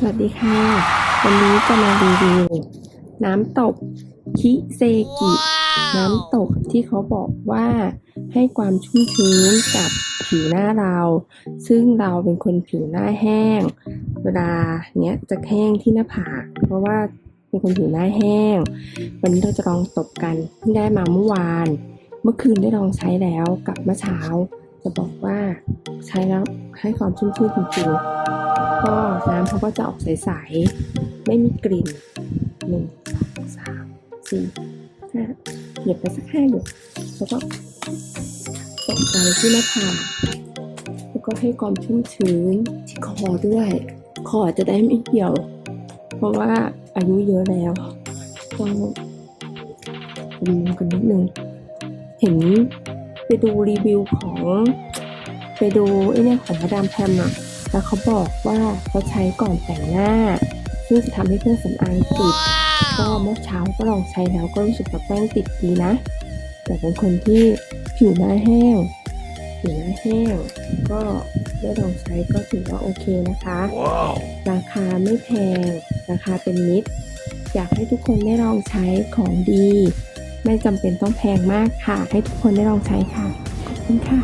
สวัสดีค่ะ วันนี้จะมารีวิวน้ำตกคิเซกิ น้ำตกที่เขาบอกว่าให้ความชุ่มชื้นกับผิวหน้าเรา ซึ่งเราเป็นคนผิวหน้าแห้ง เวลาเนี้ยจะแห้งที่หน้าผาก เพราะว่าเป็นคนผิวหน้าแห้ง วันนี้เราจะลองตบกันเพิ่ได้มาเมื่อวาน เมื่อคืนได้ลองใช้แล้วกับเมื่อเช้า จะบอกว่าใช้แล้วให้ความชุ่มชื่นจริงๆ ก็น้ำเขาก็จะออกใสๆไม่มีกลิ่นหนึ่งสองสามสี่ห้าเหยียบไปสักห้าหยดแล้วก็ตกใจที่หน้าผากแล้วก็ให้ความชุ่มชื้นที่คอด้วย คอจะได้ไม่เหี่ยว เพราะว่าอายุเยอะแล้วต้องบำรุงกันนิดนึงเห็นไปดูรีวิวของ ไปดูไอ้เนี่ยของมาดามแพมอะ แล้วเขาบอกว่าเขาใช้ก่อนแต่งหน้า ซึ่งจะทำให้เครื่องสำอางติด ก็เมื่อเช้าก็ลองใช้แล้วก็รู้สึกว่าแป้งติดดีนะ แต่เป็นคนที่ผิวหน้าแห้ง ผิวหน้าแห้ง ก็ได้ลองใช้ก็ถือว่าโอเคนะคะ Wow. ราคาไม่แพง ราคาเป็นมิตร อยากให้ทุกคนได้ลองใช้ของดี ไม่จำเป็นต้องแพงมากค่ะ ให้ทุกคนได้ลองใช้ค่ะ ขอบคุณค่ะ